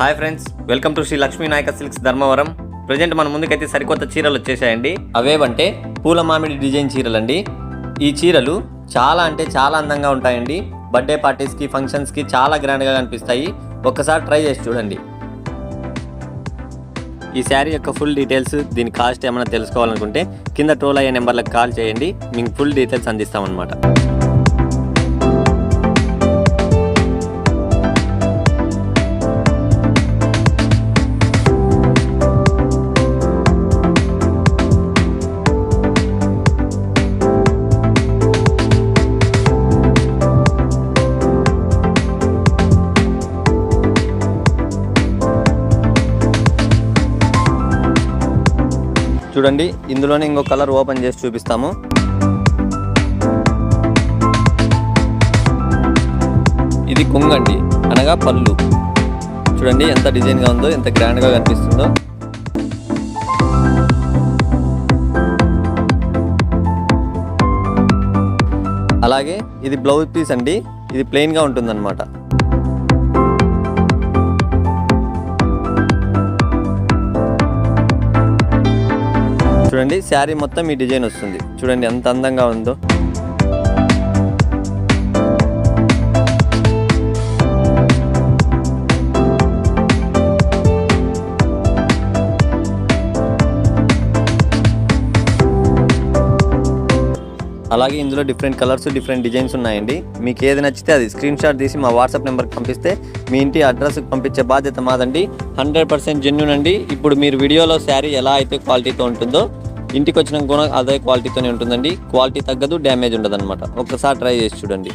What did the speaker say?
Hi friends welcome to Shri Lakshmi Nayaka silks Dharmavaram. Present మన ముందుకైతే సరికొత్త చీరలు వచ్చేసాయండి. అవేవంటే పూల మామిడి డిజైన్ చీరలు అండి ఈ చీరలు చాలా అంటే చాలా అందంగా ఉంటాయండి. బర్త్డే పార్టీస్కి ఫంక్షన్స్కి చాలా గ్రాండ్గా కనిపిస్తాయి. ఒక్కసారి ట్రై చేసి చూడండి. ఈ శారీ యొక్క ఫుల్ డీటెయిల్స్ దీని కాస్ట్ ఏమైనా తెలుసుకోవాలనుకుంటే కింద టోల్ అయ్యే నెంబర్లకు కాల్ చేయండి. మీకు ఫుల్ డీటెయిల్స్ అందిస్తామన్నమాట. చూడండి ఇందులోనే ఇంకో కలర్ ఓపెన్ చేసి చూపిస్తాము. ఇది కొంగండి అనగా పళ్ళు. చూడండి ఎంత డిజైన్గా ఉందో ఎంత గ్రాండ్గా కనిపిస్తుందో. అలాగే ఇది బ్లౌజ్ పీస్ అండి ఇది ప్లెయిన్గా ఉంటుందన్నమాట. చూడండి శారీ మొత్తం ఈ డిజైన్ వస్తుంది. చూడండి ఎంత అందంగా ఉందో. అలాగే ఇందులో డిఫరెంట్ కలర్స్ డిఫరెంట్ డిజైన్స్ ఉన్నాయండి. మీకు ఏది నచ్చితే అది స్క్రీన్ షాట్ తీసి మా వాట్సాప్ నెంబర్కి పంపిస్తే మీ ఇంటి అడ్రస్కి పంపించే బాధ్యత మాదండి. హండ్రెడ్ పర్సెంట్ జెన్యున్ అండి. ఇప్పుడు మీరు వీడియోలో శారీ ఎలా అయితే క్వాలిటీతో ఉంటుందో ఇంటికి వచ్చినాక కూడా అదే క్వాలిటీతోనే ఉంటుందండి. క్వాలిటీ తగ్గదు డ్యామేజ్ ఉండదు అనమాట ట్రై చేసి చూడండి.